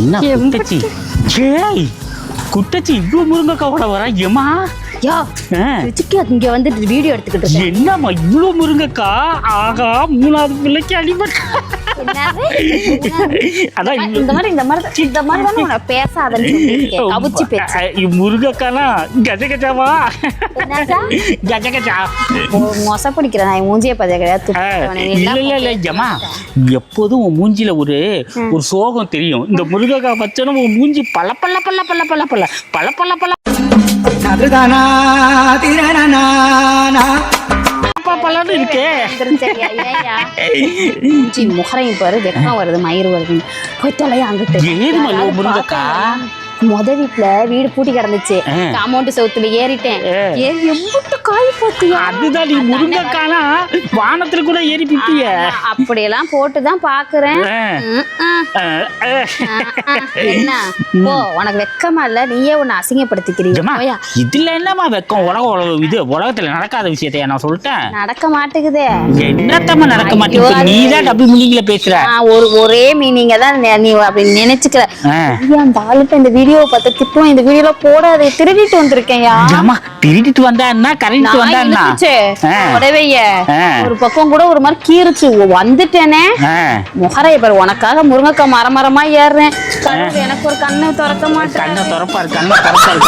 என்ன? குட்டச்சி ஏய் குட்டச்சி இவ்வளோ முருங்கைக்காவோட வர ஏமா யோ. ரிச்சிக்கு இங்க வந்து வீடியோ எடுத்துக்கிட்டு. என்னம்மா இவ்வளோ முருங்கைக்கா ஆகா மூணாவது பிள்ளைக்கு அடிபட்டு? அதான் இந்த மாதிரி இந்த மாதிரி இந்த மாதிரி தானே உன்னை பேசாதன்னு கவுச்சி பேச்சு. முருங்கைக்கானா கஜ கஜாவா? கஜ மொச பிடிக்கிறேன் நான் மூஞ்சிய பதிய கிடையாது? இல்ல எல்லாம் இல்ல இல்ல ஜமா எப்போதும் உன் மூஞ்சில ஒரு ஒரு சோகம் தெரியும். இந்த முருங்கைக்காய் பச்சனும் உன் மூஞ்சி பல பல பல பல பல பல பல பல பல பலன்னு இருக்கே. முகரையும் பாரு வெக்கம் வருது மயிர் வருது போய் தொலையா அங்கிட்டு. யாராவது முருங்கைக்கா? முத வீட்டுல வீடு பூட்டி கிடந்துச்சு. ஆ. காம்பவுண்ட் செவுத்துல ஏறிட்டேன். ஏறி எம்பிட்டு காய் போத்தியா அதுதான் நீ முருங்கைக்கானா வானத்துல கூட ஏறி பிப்பிய அப்படியெல்லாம் போட்டுதான் பாக்குறேன். என்ன? ஓ உனக்கு வெக்கமா இல்ல? நீயே உன்னை அசிங்கப்படுத்திக்கிறீங்க இதுல என்னம்மா வெக்கம்? உலக இது உலகத்துல நடக்காத விஷயத்தையா நான் சொல்லிட்டேன். நடக்க மாட்டேங்குதே. என்னத்தம்மா நடக்க மாட்டேங்குது? நீ தான் டபுள் மீனிங்ல பேசுற. ஒரு ஒரே மீனிங்க தான் நெ- அப்படி நினைச்சுக்கிற. அந்த ஆளுட்ட இந்த வீடியோ பார்த்து திட்டம் இந்த வீடியோல போடாது. திருடிட்டு வந்திருக்கேன்யா ஜமா திருடிட்டு வந்தா என்ன? கரண்ட் நான் வந்தா என்ன? இழுத்துச்சு. ஆ. உடவைய. ஒரு பக்கம் கூட ஒரு மாதிரி கீறுச்சு. வந்துட்டேனே. முகரைய பாரு உனக்காக முருங்கைக்காய் மரம் மரமா ஏறுறேன் எனக்கு ஒரு கண்ணை திறக்க மாட்டேன் கண்ணை திறப்பாரு கண்ணை திறப்பாரு.